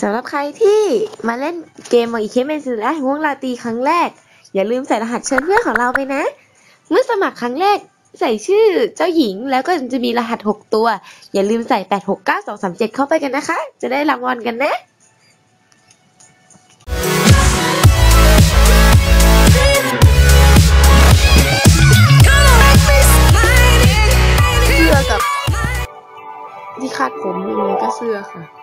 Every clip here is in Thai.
สำหรับใครที่มาเล่นเกมของอีเคเมนซิและง่วงลาตรีครั้งแรก อย่าลืมใส่รหัสเชิญเพื่อนของเราไปนะ เมื่อสมัครครั้งแรกใส่ชื่อเจ้าหญิงแล้วก็จะมีรหัส 6 ตัว อย่าลืมใส่ 869237 เข้าไปกันนะคะ จะได้รางวัลกันนะเสื้อกับที่คาดผมยังไงก็เสื้อค่ะ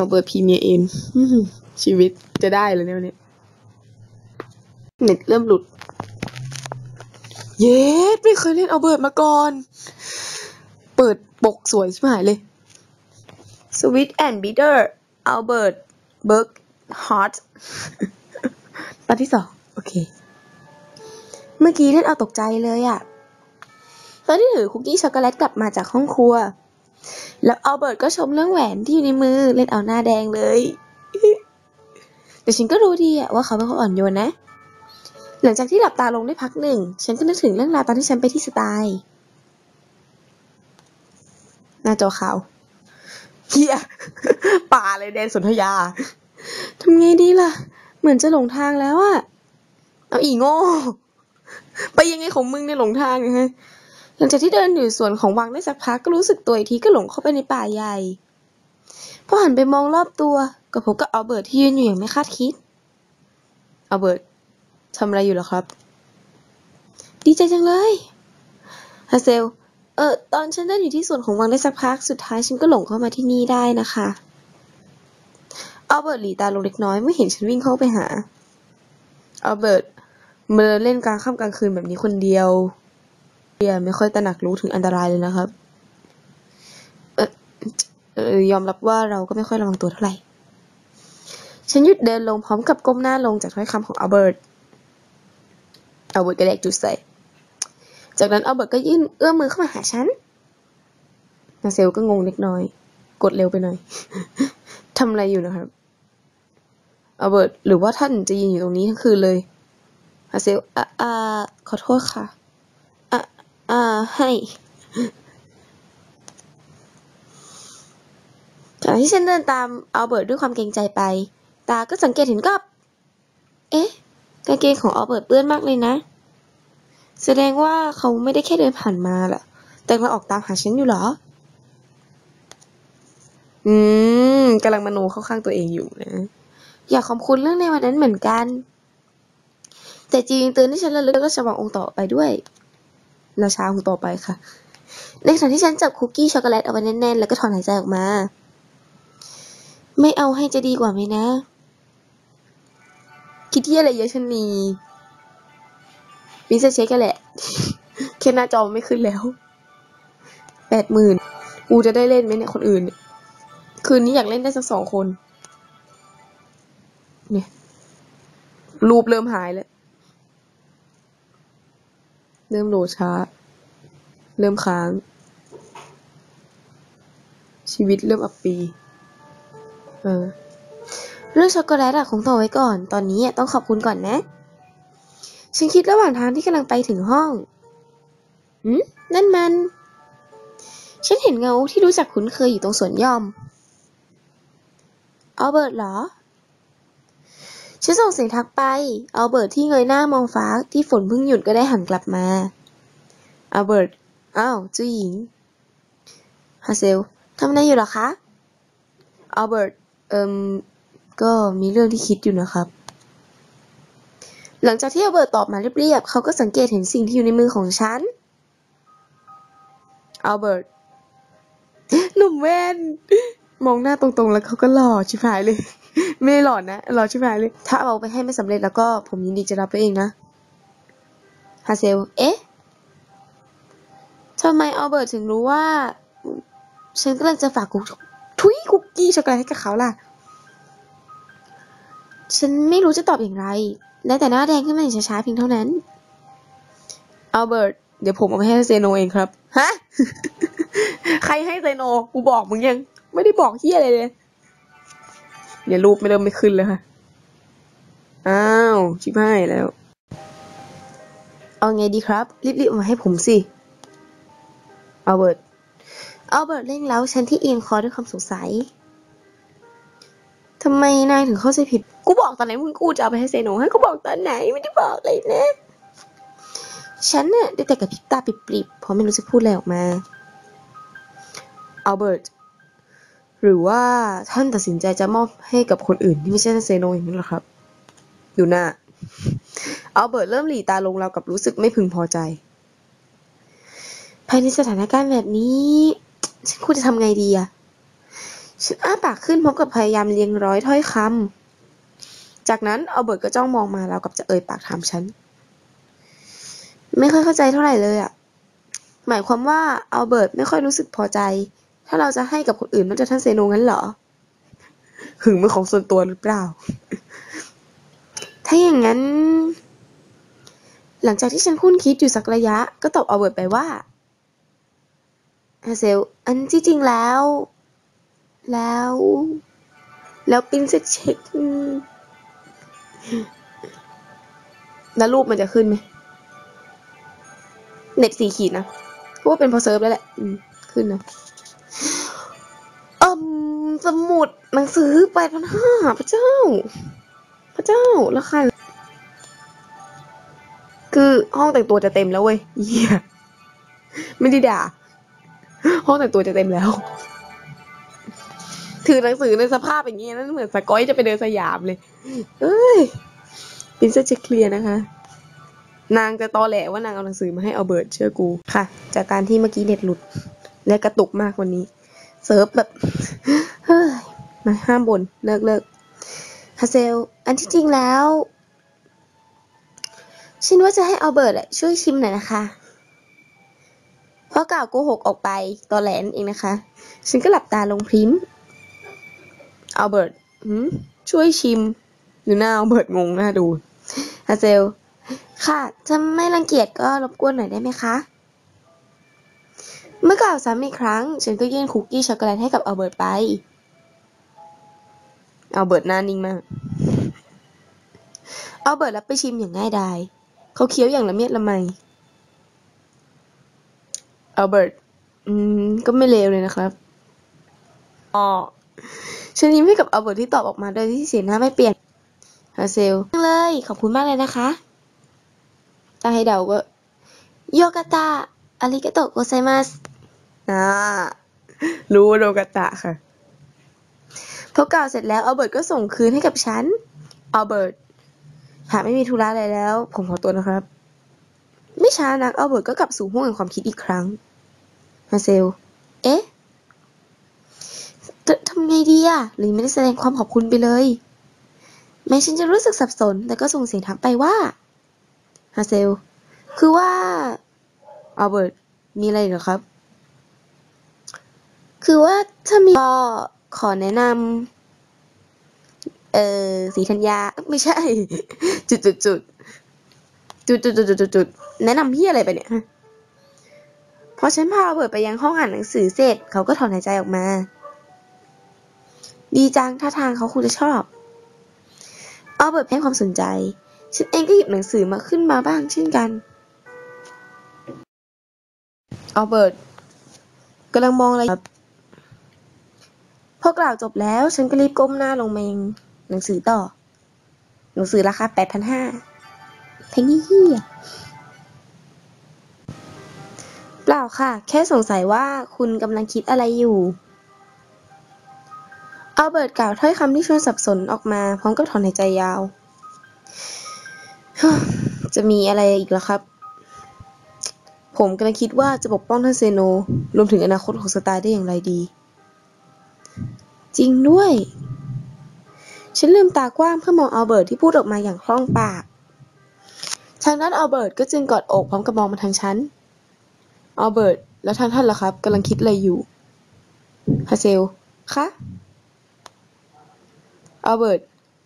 เอาเบอร์พรีเมียเอ็นชีวิตจะได้เลยเนี่ยวันนี้เน็ตเริ่มหลุด เย้ไม่เคยเล่นเอาเบิร์ดมาก่อน เปิดปกสวยใช่ไหมเลย Sweet and Bitter Albert Berg Hot ตอนที่สองโอเค เมื่อกี้เล่นเอาตกใจเลยอะตอนที่ถือคุกกี้ช็อกโกแลตกลับมาจากห้องครัว แล้วอัลเบิร์ตก็ชมเรื่องแหวนที่อยู่ในมือเล่นเอาหน้าแดงเลย แต่ฉันก็รู้ดีอะว่าเขาเป็นคนอ่อนโยนนะ หลังจากที่หลับตาลงได้พักหนึ่ง ฉันก็นึกถึงเรื่องราวตอนที่ฉันไปที่สไตล์หน้าจอขาวเฮียป่าเลยแดนสนธยาทำไงดีล่ะ เหมือนจะหลงทางแล้วอะเอาอีโง่ ไปยังไงของมึงเนี่ยหลงทางนะฮะ ลังจากที่เดินอยู่สวนของวังได้สักพักก็รู้สึกตัวอีกทีก็หลงเข้าไปในป่าใหญ่พอหันไปมองรอบตัวก็พบกับอัลเบิร์ตที่ยืนอยู่อย่างไม่คาดคิดอัลเบิร์ตทำอะไรอยู่หรอครับ ดีใจจังเลยฮาเซล เออตอนฉันเดินอยู่ที่สวนของวังได้สักพักสุดท้ายฉันก็หลงเข้ามาที่นี่ได้นะคะอัลเบิร์ตหลีตาลงเล็กน้อยเมื่อเห็นฉันวิ่งเข้าไปหาอัลเบิร์ตเมื่อเล่นกลางค่ำกลางคืนแบบนี้คนเดียว เดียไม่ค่อยตระหนักรู้ถึงอันตรายเลยนะครับ เออเออยอมรับว่าเราก็ไม่ค่อยระวังตัวเท่าไหร่ ฉันหยุดเดินลงพร้อมกับก้มหน้าลงจากถ้อยคำของอัลเบิร์ต อัลเบิร์ตก็แดกจุดใส่ จากนั้นอัลเบิร์ตก็ยื่นเอื้อมมือเข้ามาหาฉัน นาเซลก็งงเล็กน้อย กดเร็วไปหน่อย ทำอะไรอยู่นะครับ อัลเบิร์ตหรือว่าท่านจะยืนอยู่ตรงนี้ทั้งคืนเลยนาเซลอ่าขอโทษค่ะะอ่าให้จากที่ฉันเดินตามอัลเบิร์ตด้วยความเกรงใจไป ตาก็สังเกตเห็นกับ เอ๊ะกางเกงของอัลเบิร์ตเปื้อนมากเลยนะ แสดงว่าเขาไม่ได้แค่เดินผ่านมาล่ะ แต่มาออกตามหาฉันอยู่เหรอ อืมกำลังมโนเข้าข้างตัวเองอยู่นะ อยากขอบคุณเรื่องในวันนั้นเหมือนกัน แต่จริงๆเตือนที่ฉันระลึกแล้วก็ฉบังองค์ต่อไปด้วย ราชาองค์ต่อไปค่ะ ในขณะที่ฉันจับคุกกี้ช็อกโกแลตเอาไว้แน่นๆ แล้วก็ถอนหายใจออกมา ไม่เอาให้จะดีกว่าไหมนะ คิดที่อะไรเยอะฉันมีวิจะเช็คกันแหละ แค่หน้าจอไม่ขึ้นแล้ว แปดหมื่นกูจะได้เล่นไหมเนี่ยคนอื่น คืนนี้อยากเล่นได้สักสองคน เนี่ย รูปเริ่มหายแล้ว เริ่มโหลดช้า เริ่มค้าง ชีวิตเริ่มอับปี เออ เรื่องช็อกโกแลตอะคงต่อไว้ก่อน ตอนนี้อะต้องขอบคุณก่อนนะ ฉันคิดระหว่างทางที่กำลังไปถึงห้องหืมนั่นมัน ฉันเห็นเงาที่รู้จักคุ้นเคยอยู่ตรงสวนยอมอัลเบิร์ตเหรอ ฉันส่งเสียงทักไป อัลเบิร์ตที่เงยหน้ามองฟ้าที่ฝนเพิ่งหยุดก็ได้หันกลับมา อัลเบิร์ต อ้าวเจ้าหญิง ฮาเซล ทำอะไรอยู่หรอคะ อัลเบิร์ต เอิมก็มีเรื่องที่คิดอยู่นะครับ หลังจากที่อัลเบิร์ตตอบมาเรียบๆ เขาก็สังเกตเห็นสิ่งที่อยู่ในมือของฉัน อัลเบิร์ต หนุ่มแว่น มองหน้าตรงๆ แล้วเขาก็หล่อชิบหายเลย ไม่ได้หล่อนะหล่อชิบหายเลยถ้าเอาไปให้ไม่สำเร็จแล้วก็ผมยินดีจะรับไปเองนะฮาเซล เอ๊ะทำไมอัลเบิร์ตถึงรู้ว่า ฉันกำลังจะฝากกุกทุยคุกกี้ช็อกโกแลตให้กับเขาล่ะ ฉันไม่รู้จะตอบอย่างไร ได้แต่หน้าแดงขึ้นมาอย่างช้าๆเพียงเท่านั้นอัลเบิร์ตเดี๋ยวผมเอาไปให้เซโนเองครับ ฮะ ใครให้เซโน กูบอกมึงยัง ไม่ได้บอกเฮียอะไรเลย เนี่ยรูปไม่เริ่มไม่ขึ้นเลยค่ะ อ้าว ชิบหายแล้ว เอาไงดีครับ รีบๆมาให้ผมสิอัลเบิร์ตอัลเบิร์ตเร่งเล้าฉันที่เอียงคอด้วยความสงสัยทำไมนายถึงเข้าใจผิด กูบอกตอนไหนมึงกูจะเอาไปให้เซโนให้กูบอกตอนไหนไม่ได้บอกเลยนะ ฉันน่ะได้แต่กระพริบตาปิบๆเพราะไม่รู้จะพูดอะไรออกมาอัลเบิร์ต หรือว่าท่านตัดสินใจจะมอบให้กับคนอื่นที่ไม่ใช่ท่านเซโนอย่างนั้หรอครับ อยู่หน้าอัลเบิร์ตเริ่มหลีตาลงราวกับรู้สึกไม่พึงพอใจ ภายในสถานการณ์แบบนี้ ฉันควรจะทำไงดีอะฉันอ้าปากขึ้นพร้อมกับพยายามเรียงร้อยถ้อยคำ จากนั้นอัลเบิร์ตก็จ้องมองมาราวกับจะเอ่ยปากถามฉัน ไม่ค่อยเข้าใจเท่าไหร่เลยอะหมายความว่าอัลเบิร์ตไม่ค่อยรู้สึกพอใจ ถ้าเราจะให้กับคนอื่นนอกจากท่านเซโนงั้นเหรอ หึงเป็นของส่วนตัวหรือเปล่า ถ้าอย่างนั้น หลังจากที่ฉันคุ้นคิดอยู่สักระยะ ก็ตอบอัลเบิร์ตไปว่าฮาเซล อันที่จริงแล้ว แล้ว แล้วปิ้นเซ็ตเช็คแล้วรูปมันจะขึ้นไหม เน็ตสี่ขีดนะเพราะว่าเป็นพอเซิร์ฟแล้วแหละ อืม ขึ้นนะ สมุดหนังสือแปดพันห้าพระเจ้า พระเจ้าราคาคือห้องแต่งตัวจะเต็มแล้วเว้ยเหี้ยไม่ได้ด่า ห้องแต่งตัวจะเต็มแล้ว ถือหนังสือในสภาพอย่างนี้นั่นเหมือนสกอยจะไปเดินสยามเลย เอ้ยปินเซจะเคลียร์นะคะ นางจะตอแหลว่านางเอาหนังสือมาให้เอาเบิร์ตเชื่อกูค่ะ จากการที่เมื่อกี้เน็ตหลุด และกระตุกมากวันนี้ เซิร์ฟแบบ มาห้ามบนเลิกเลิกฮาเซล อันที่จริงแล้ว ฉันว่าจะให้เอาเบิร์ตช่วยชิมหน่อยนะคะ เพราะกล่าวโกหกออกไปตอแหลนเองนะคะ ฉันก็หลับตาลงพริมอัลเบิร์ตช่วยชิมดูหน้าอัลเบิร์ตงงหน้าดูฮาเซล ค่ะ ถ้าไม่รังเกียจก็รบกวนหน่อยได้ไหมคะเมื่อกล่าวซ้ำอีกครั้ง ฉันก็ยื่นคุกกี้ช็อกโกแลตให้กับอัลเบิร์ตไป เอัลเบิร์ตหน้านิ่งมาก เอัลเบิร์ตรับไปชิมอย่างง่ายดาย เขาเคี้ยวอย่างละเมียดละไม เอัลเบิร์ตอืม ก็ไม่เลวเลยนะครับ อ๋อฉันยิ้มให้กับอัลเบิร์ตที่ตอบออกมาโดยที่สียหน้าไม่เปลี่ยนฮาเซลเลย ขอบคุณมากเลยนะคะถ้าให้เดาก็ โยกาตะอาริกาโตโกไซมัสอ่ารู้โยกาตะค่ะ พอกล่าวเสร็จแล้วอัลเบิร์ตก็ส่งคืนให้กับฉันอัลเบิร์ตหากไม่มีธุระอะไรแล้ว ผมขอตัวนะครับ ไม่ช้านักอัลเบิร์ตก็กลับสู่ห้วงแห่งความคิดอีกครั้งฮาเซล เอ๊ะจะทำไงดีอะหรือไม่ได้แสดงความขอบคุณไปเลย แม้ฉันจะรู้สึกสับสน แต่ก็ส่งเสียงถามไปว่าฮาเซล คือว่าอัลเบิร์ตมีอะไรเหรอครับ คือว่าถ้ามีก็ ขอแนะนำเอ่อสีธัญญาไม่ใช่ จุดจุดจุดจุดจุดจุดจุดจุดแนะนำพี่อะไรไปเนี่ยพอฉันพาอัลเบิร์ตไปยังห้องอ่านหนังสือเสร็จเขาก็ถอนหายใจออกมา ดีจังท่าทางเขาคงจะชอบเอัลเบิร์ตให้ความสนใจ ฉันเองก็หยิบหนังสือมาขึ้นมาบ้างเช่นกันเอัลเบิร์ตกำลังมองอะไรครับ พอกล่าวจบแล้วฉันก็รีบก้มหน้าลงมายังหนังสือต่อ หนังสือราคาแปดพันห้าแพงนี่เฮียเปล่าค่ะ แค่สงสัยว่าคุณกำลังคิดอะไรอยู่อัลเบิร์ตกล่าวถ้อยคำที่ชวนสับสนออกมา พร้อมกับถอนหายใจยาว จะมีอะไรอีกล่ะครับ ผมกำลังคิดว่าจะปกป้องท่านเซโน รวมถึงอนาคตของสตาร์ได้อย่างไรดี จริงด้วย ฉันลืมตากว้างเพื่อมองอัลเบิร์ตที่พูดออกมาอย่างคล่องปาก ทางนั้นอัลเบิร์ตก็จึงกอดอกพร้อมกับมองมาทางฉัน อัลเบิร์ตแล้วท่านท่านล่ะครับกำลังคิดอะไรอยู่ฮาเซล คะ อัลเบิร์ต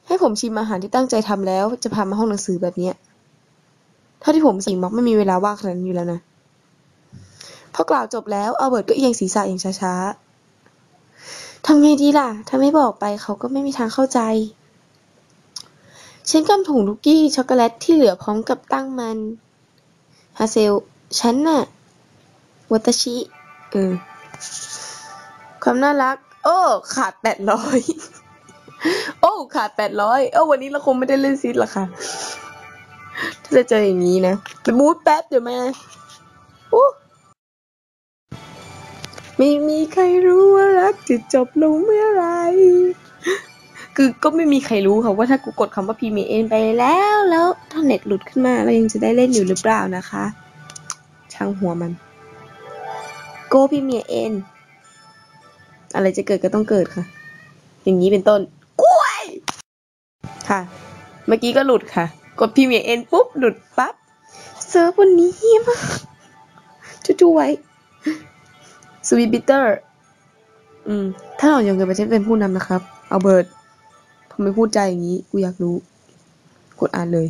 ให้ผมชิมอาหารที่ตั้งใจทำแล้วจะพามาห้องหนังสือแบบเนี้เท่าที่ผมสิงมักไม่มีเวลาว่างขนาดนั้นอยู่แล้วนะ พอกล่าวจบแล้วอัลเบิร์ตก็เอียงศีรษะอย่างช้าๆ ทำไงดีล่ะ ถ้าไม่บอกไปเขาก็ไม่มีทางเข้าใจ ฉันกำถุงลูกกี้ช็อกโกแลตที่เหลือพร้อมกับตั้งมัน ฮาเซล ฉันน่ะ วัตชิ เออ ความน่ารัก โอ้ ขาดแปดร้อย โอ้ ขาดแปดร้อยเอ้วันนี้เราคงไม่ได้เล่นซีดหรอกค่ะ ถ้าจะเจออย่างนี้นะไปบูทแป๊บเดี๋ยวมา ไม่มีใครรู้ว่ารักจะจบลงเมื่อไร คือก็ไม่มีใครรู้ค่ะว่าถ้ากูกดคำว่าพีเมเอนไปแล้วแล้วถ้าเน็ตหลุดขึ้นมาเรายังจะได้เล่นอยู่หรือเปล่านะคะ ช่างหัวมัน โกพีเมเอนอะไรจะเกิดก็ต้องเกิดค่ะ อย่างนี้เป็นต้นกล้วย ค่ะ เมื่อกี้ก็หลุดค่ะ กดพีเมเอนปุ๊บหลุดปั๊บเซิร์ฟวันนี้เฮียมากจู่ๆไว้ สวีบิเตอร์ อืม ถ้าเรายังเกินไปจะเป็นผู้นำนะครับ เอาเบิร์ดทำไมพูดใจอย่างนี้ กูอยากรู้ กดอ่านเลย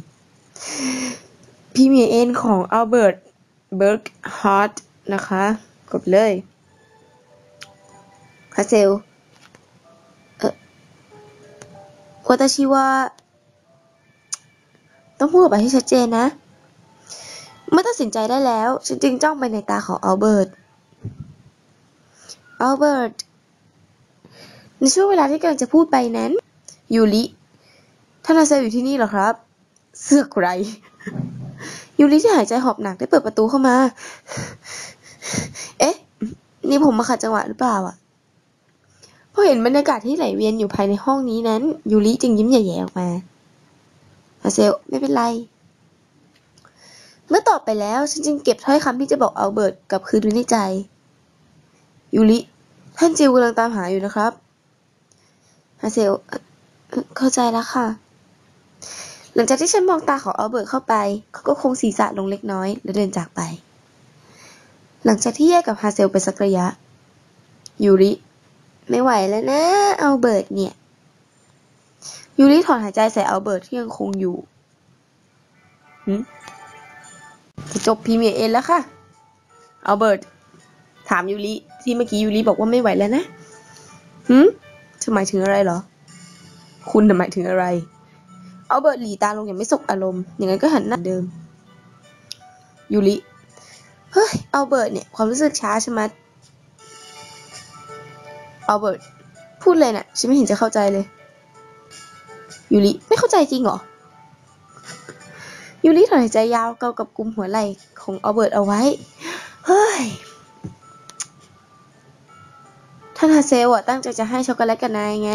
พีเมียเอ็นของอัลเบิร์ต เบิร์กฮาร์ดนะคะ กดเลยคาเซล เออวาตาชิว่า ต้องพูดออกไปให้ชัดเจนนะ เมื่อตัดสินใจได้แล้ว ฉันจึงจ้องไปในตาของอัลเบิร์ต อัลเบิร์ต ในช่วงเวลาที่กำลังจะพูดไปนั้น ยูริท่านอาเซลอยู่ที่นี่เหรอครับ เสือกไร ยูริที่หายใจหอบหนักได้เปิดประตูเข้ามา เอ๊ะ นี่ผมมาขัดจังหวะหรือเปล่าอะพอเห็นบรรยากาศที่ไหลเวียนอยู่ภายในห้องนี้นั้น ยูริจึงยิ้มแย่ๆออกมาอาเซลไม่เป็นไร เมื่อตอบไปแล้วฉันจึงเก็บถ้อยคำที่จะบอกอัลเบิร์ตกับคืนไว้ในใจ ยูริ ท่านจิวกำลังตามหาอยู่นะครับอาเซลเข้าใจแล้วค่ะ หลังจากที่ฉันมองตาของอัลเบิร์ตเข้าไป เขาก็คงศีรษะลงเล็กน้อยและเดินจากไป หลังจากที่แยกกับฮาเซลไปสักระยะ ยูริ ไม่ไหวแล้วนะอัลเบิร์ตเนี่ย ยูริถอนหายใจใส่อัลเบิร์ตที่ยังคงอยู่จะจบพรีเมียร์เอ็นแล้วค่ะอัลเบิร์ตามยูริที่เมื่อกี้ยูริบอกว่าไม่ไหวแล้วนะหืมจะหมายถึงอะไรเหรอ คุณน่ะหมายถึงอะไร เอัลเบิร์ตหลีตาลงอย่างไม่สบอารมณ์ อย่างนั้นก็หันหน้าเดิม ยูริ เฮ้ย เอัลเบิร์ตเนี่ย ความรู้สึกช้าใช่ไหมยอัลเบิร์ตพูดเลยน่ะ ฉันไม่เห็นจะเข้าใจเลย ยูริ ไม่เข้าใจจริงเหรอ ยูริถอนหายใจยาวเกากับกลุ่มหัวไหล่ของอัลเบิร์ตเอาไว้ เฮ้ยานฮาเซลอะตั้งใจจะให้ช็อกโกแลตกับนายไง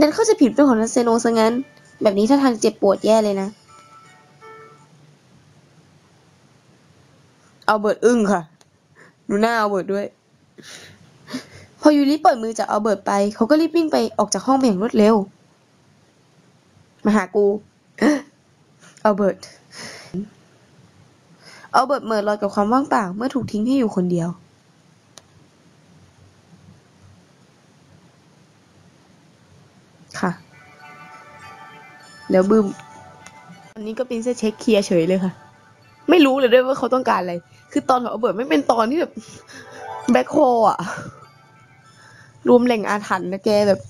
ดันเข้าใจผิดเป็นของนันเซโนซะงั้น แบบนี้ถ้าทางเจ็บปวดแย่เลยนะ เอาเบิร์ตอึ้งค่ะ ดูหน้าเอาเบิร์ตด้วย พอยูริปล่อยมือจากเอาเบิร์ตไป เขาก็รีบวิ่งไปออกจากห้องไปอย่างรวดเร็ว มาหากู เอาเบิร์ตเอาเบิร์ตเหม่อลอยกับความว่างเปล่าเมื่อถูกทิ้งให้อยู่คนเดียว แล้วบึ้มอันนี้ก็เป็นเช็คเคลียร์เฉยเลยค่ะ ไม่รู้เลยด้วยว่าเขาต้องการอะไร คือตอนของเอาเบิร์ตไม่เป็นตอนที่แบบแบ็คโฮอะรวมแหล่งอาถรรพ์นะแกแบบ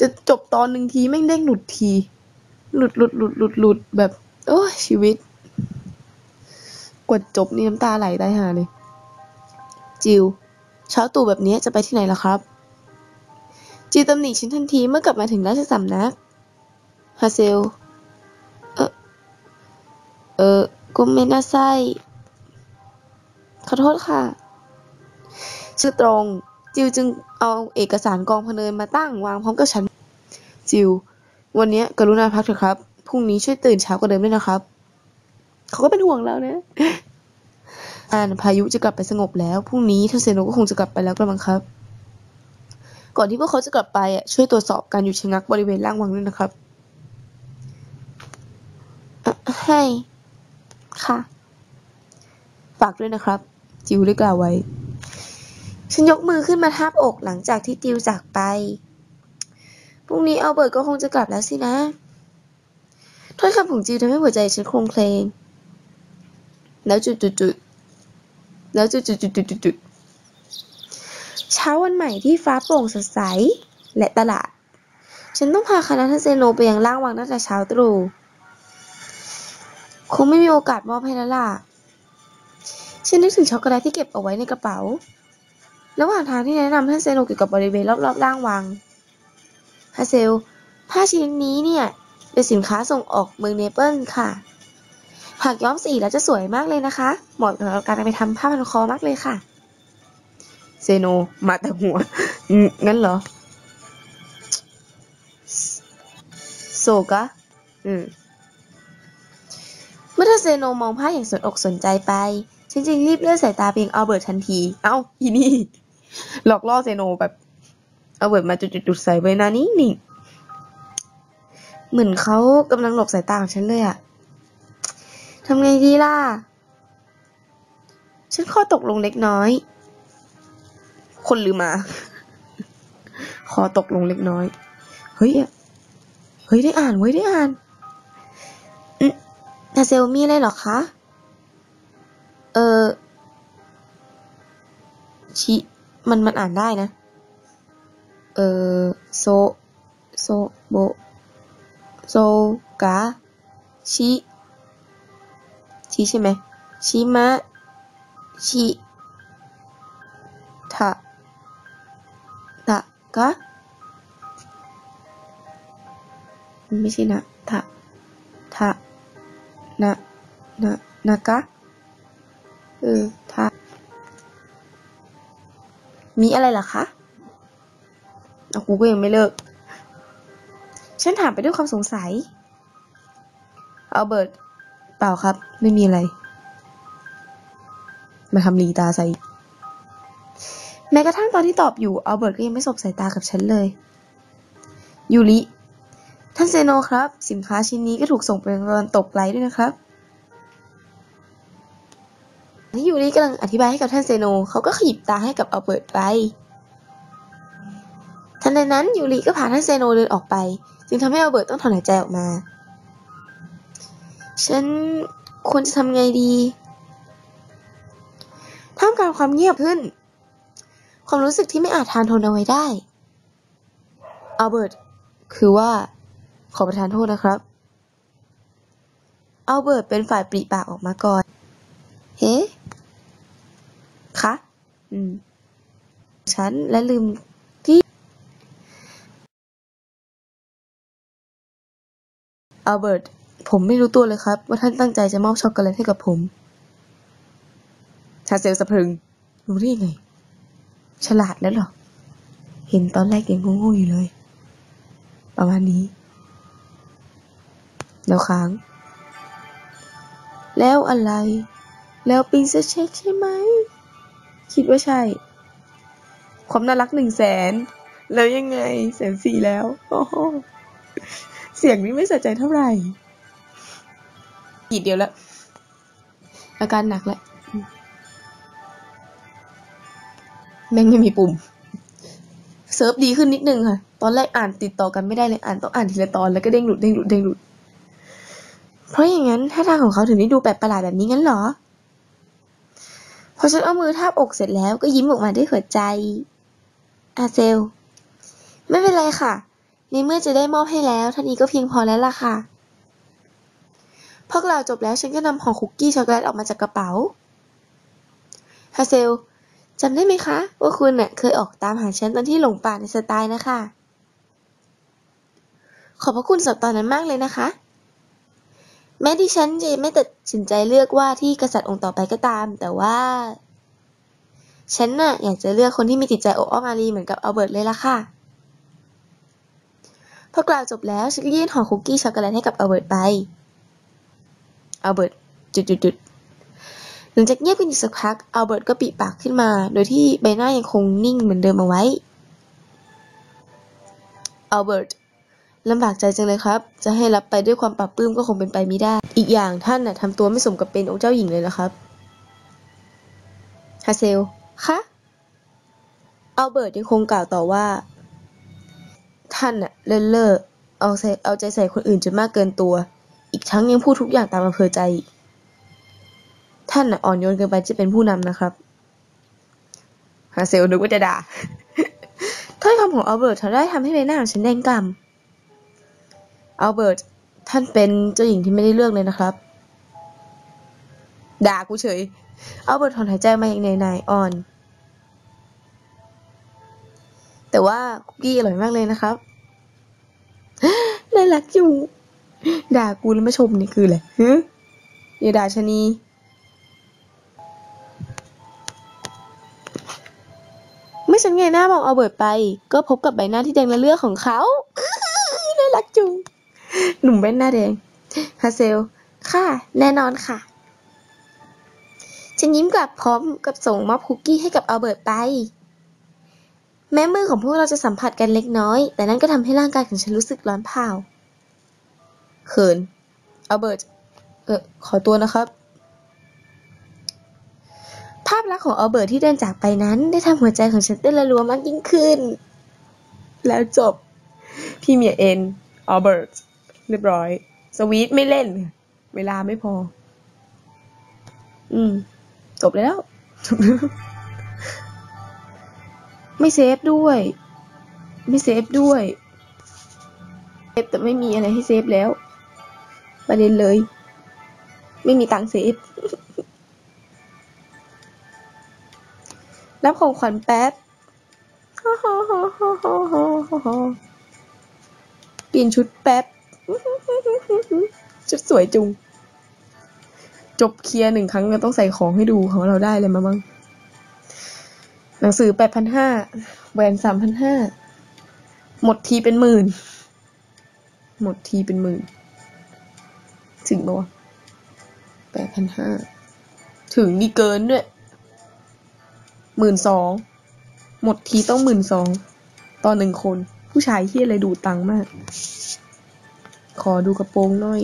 จะจบตอนหนึ่งทีแม่งเด้งหลุดที หลุดหลุดหลุดหลุดหลุดแบบ โอ้ชีวิต กดจบนี่น้ำตาไหลได้หาเลย จิวเช้าตู่แบบนี้จะไปที่ไหนล่ะครับ จิวตำหนิฉันทันทีเมื่อกลับมาถึงราชสำนัก ฮาเซล เออ เออกุมเมนาไซขอโทษค่ะ ชื่อตรง จิวจึงเอาเอกสารกองพเนินมาตั้งวางพร้อมกับฉัน จิว วันนี้กรุณาพักเถอะครับ พรุ่งนี้ช่วยตื่นเช้ากว่าเดิมด้วยนะครับ เขาก็เป็นห่วงแล้วนะอ่านพายุจะกลับไปสงบแล้ว พรุ่งนี้ท่านเซโนก็คงจะกลับไปแล้วกระมังครับ ก่อนที่พวกเขาจะกลับไปอะช่วยตรวจสอบการหยุดชะงักบริเวณล่างวังด้วยนะครับอะ ให้ค่ะ ฝากด้วยนะครับ จิวได้กล่าวไว้ ฉันยกมือขึ้นมาทาบอกหลังจากที่จิวจากไป พรุ่งนี้อัลเบิร์ตก็คงจะกลับแล้วสินะถ้อยคำของจิวทำให้หัวใจฉันโคลงเพลง แล้วจุดจุดจุดๆแล้วจุดจุดจุดจุดจุดๆเช้าวันใหม่ที่ฟ้าโปร่งสดใส และตลาด ฉันต้องพาคณะทันเซโนไปยังล่างวังตั้งแต่เช้าตรู่ คงไม่มีโอกาสมอบให้แล้วล่ะ ฉันนึกถึงช็อกโกแลตที่เก็บเอาไว้ในกระเป๋า ระหว่างทางที่แนะนำท่านเซโนเกี่ยวกับบริเวณรอบๆล่างวังฮาเซล ผ้าชิ้นนี้เนี่ย เป็นสินค้าส่งออกเมืองเนเปิลค่ะ หากย้อมสีแล้วจะสวยมากเลยนะคะ เหมาะกับการไปทำผ้าพันคอมากเลยค่ะ เซโนมาแต่หัว งั้นเหรอโซกะอืม เมื่อเธอเซโนมองผ้าอย่างสนอกสนใจไป ฉันจึงรีบเลื่อนสายตาไปยังอัลเบิร์ตทันที เอ้าอีนี่ หลอกล่อเซโนแบบเอาเบิร์ตมาจุดๆใส่ไว้นานี้นี่ เหมือนเขากำลังหลบสายตาของฉันเลยอะทำไงดีล่ะ ฉันข้อตกลงเล็กน้อย คนลืมมาขอตกลงเล็กน้อย เฮ้ยอะเฮ้ยได้อ่านเว้ยได้อ่าน แต่เซลมีอะไรเหรอคะ เออ ชิ มันมันอ่านได้นะ เออ โซ โซ โบ โซ กา ชิ ชิใช่ไหม ชิมะ ชิทะทะกะมันไม่ใช่นะทะทะ นะนะนากะเออทะมีอะไรเหรอคะเอากูก็ยังไม่เลิก ฉันถามไปด้วยความสงสัย เอัลเบิร์ตเปล่าครับ ไม่มีอะไร มาทำลีตาใส่ แม้กระทั่งตอนที่ตอบอยู่ เอัลเบิร์ตก็ยังไม่สบสายตากับฉันเลย ยูริานเซโนครับ สินค้าชิ้นนี้ก็ถูกส่งไปตอนตกไลท์ด้วยนะครับที่ยูริกำลังอธิบายให้กับท่านเซโนเขาก็ขยิบตาให้กับอัลเบิร์ตไปทันใดนั้นยูริก็พาท่านเซโนเดินออกไป จึงทำให้อัลเบิร์ตต้องถอนหายใจออกมา ฉันควรจะทำไงดีท่ามกลางความเงียบขึ้น ความรู้สึกที่ไม่อาจทานทนเอาไว้ได้อัลเบิร์ตคือว่า ขอประทานโทษนะครับ อัลเบิร์ตเป็นฝ่ายปริปากออกมาก่อน เฮ้คะ อืม ฉันและลืมที่ อัลเบิร์ต ผมไม่รู้ตัวเลยครับ ว่าท่านตั้งใจจะมอบช็อกโกแลตให้กับผม ชาเซลสะพรึง รู้ได้ยังไง ฉลาดแล้วหรอ เห็นตอนแรกยังโง่ๆอยู่เลย ประมาณนี้ แล้วค้าง แล้วอะไร แล้วปิงเซเช็คใช่ไหม คิดว่าใช่ ความน่ารักหนึ่งแสน แล้วยังไงแสนสี่แล้ว โอ้โห เสียงนี้ไม่สะใจเท่าไหร่กีดเดียวแล้ว อาการหนักแล้วแม่งไม่มีปุ่ม เซิร์ฟดีขึ้นนิดนึงค่ะ ตอนแรกอ่านติดต่อกันไม่ได้เลยอ่านต้องอ่านทีละตอนแล้วก็เด้งหลุดเด้งหลุดเด้งหลุด เพราะอย่างนั้นท่าทางของเขาถึงได้ดูแปลกประหลาดแบบนี้งั้นเหรอ พอฉันเอามือทาบอกเสร็จแล้วก็ยิ้มออกมาด้วยหัวใจ อาเซล ไม่เป็นไรค่ะ ในเมื่อจะได้มอบให้แล้วท่านี้ก็เพียงพอแล้วล่ะค่ะพอกล่าจบแล้วฉันก็นำห่อคุกกี้ช็อกโกแลตออกมาจากกระเป๋าฮาเซลจำได้ไหมคะ ว่าคุณเน่ะเคยออกตามหาฉันตอนที่หลงป่าในสไตล์นะคะ ขอบพระคุณสำหรับตอนนั้นมากเลยนะคะ แม้ดิฉันจะไม่ตัดสินใจเลือกว่าที่กษัตริย์องค์ต่อไปก็ตาม แต่ว่า ฉันน่ะอยากจะเลือกคนที่มีจิตใจอบอ้อมอารีเหมือนกับอัลเบิร์ตเลยล่ะค่ะ พอกล่าวจบแล้วฉันก็ยื่นห่อคุกกี้ช็อกโกแลตให้กับอัลเบิร์ตไปอัลเบิร์ตจุดๆหลังจากเงียบกันอีกสักพักอัลเบิร์ตก็ปิปากขึ้นมา โดยที่ใบหน้ายังคงนิ่งเหมือนเดิมเอาไว้อัลเบิร์ต ลำบากใจจังเลยครับ จะให้รับไปด้วยความปรับปลื้มก็คงเป็นไปไม่ได้ อีกอย่างท่านน่ะทำตัวไม่สมกับเป็นองค์เจ้าหญิงเลยนะครับฮาเซลคะอัลเบิร์ตยังคงกล่าวต่อว่า ท่านน่ะเลินเล่อเอาใจเอาใจใส่คนอื่นจนมากเกินตัว อีกทั้งยังพูดทุกอย่างตามอำเภอใจอีกท่านน่ะอ่อนโยนเกินไปจะเป็นผู้นำนะครับฮาเซลนึกว่าจะด่าถ้อยคำของอัลเบิร์ตทำได้ทำให้ใบหน้าของฉันแดงกำ่ำ อัลเบิร์ตท่านเป็นเจ้าหญิงที่ไม่ได้เลือกเลยนะครับ ด่ากูเฉย อัลเบิร์ตถอนหายใจมาอย่างเหนื่อยๆอ่อน แต่ว่าคุกกี้อร่อยมากเลยนะครับรักจุงด่ากูแล้วมาชมนี่คืออะไรฮะอย่าด่าชะนีเมื่อฉันเงยหน้ามองเอาเบิร์ตไป ก็พบกับใบหน้าที่แดงระเลือดของเขาน่ารักจุง หนุ่มแว่นหน้าแดงฮาเซล ค่ะ แน่นอนค่ะ ฉันยิ้มกลับพร้อมกับส่งมอบคุกกี้ให้กับอัลเบิร์ตไป แม้มือของพวกเราจะสัมผัสกันเล็กน้อย แต่นั่นก็ทำให้ร่างกายของฉันรู้สึกร้อนเผาเขินอัลเบิร์ต เออขอตัวนะครับ ภาพลักษณ์ของอัลเบิร์ตที่เดินจากไปนั้น ได้ทำหัวใจของฉันเต้นระรัวมากยิ่งขึ้น แล้วจบพี่เมียเอ็นอัลเบิร์ต เรียบร้อย สวีทไม่เล่น เวลาไม่พอ อืมจบแล้วจบแล้ว ไม่เซฟด้วย ไม่เซฟด้วยเซฟแต่ไม่มีอะไรให้เซฟแล้ว ประเด็นเลย ไม่มีตังเซฟรับของขวัญแป๊บเปลี่ยนชุดแป๊บ ชุดสวยจุง จบเคลียร์หนึ่งครั้งก็ต้องใส่ของให้ดูของเราได้เลยมาบ้าง หนังสือแปดพันห้าแหวนสามพันห้าหมดทีเป็นหมื่น หมดทีเป็นหมื่น ถึงปะวะแปดพันห้าถึงนี่เกินด้วยหมื่นสองหมดทีต้องหมื่นสองต่อหนึ่งคน ผู้ชายที่อะไรดูตังมาก ขอดูกระโปรงหน่อย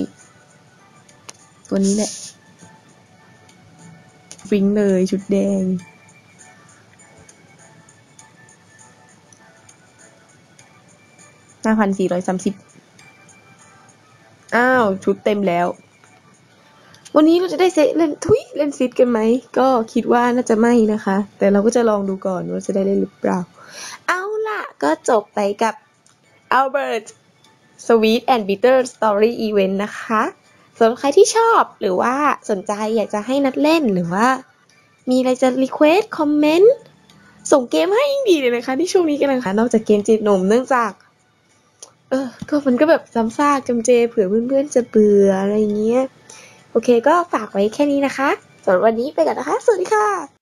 ตัวนี้แหละฟิงเลยชุดแดง ห้าพันสี่ร้อยสามสิบ อ้าว ชุดเต็มแล้ว วันนี้เราจะได้เซเล่นทุยเล่นซิดกันไหม ก็คิดว่าน่าจะไม่นะคะ แต่เราก็จะลองดูก่อนว่าจะได้เล่นหรือเปล่า เอาล่ะ ก็จบไปกับ Albert Sweet and Bitter Story Event นะคะสำหรับใครที่ชอบหรือว่าสนใจอยากจะให้นัดเล่นหรือว่า มีอะไรจะรีเควสคอมเมนต์ส่งเกมให้ยิ่งดีเลยนะคะ ที่ช่วงนี้กำลังหานอกจากเกมจีบหนุ่มเนื่องจาก เออก็มันก็แบบซ้ำซากจำเจเผื่อเพื่อนๆจะเบื่ออะไรเงี้ย โอเคก็ฝากไว้แค่นี้นะคะสำหรับวันนี้ไปก่อนนะคะ สวัสดีค่ะ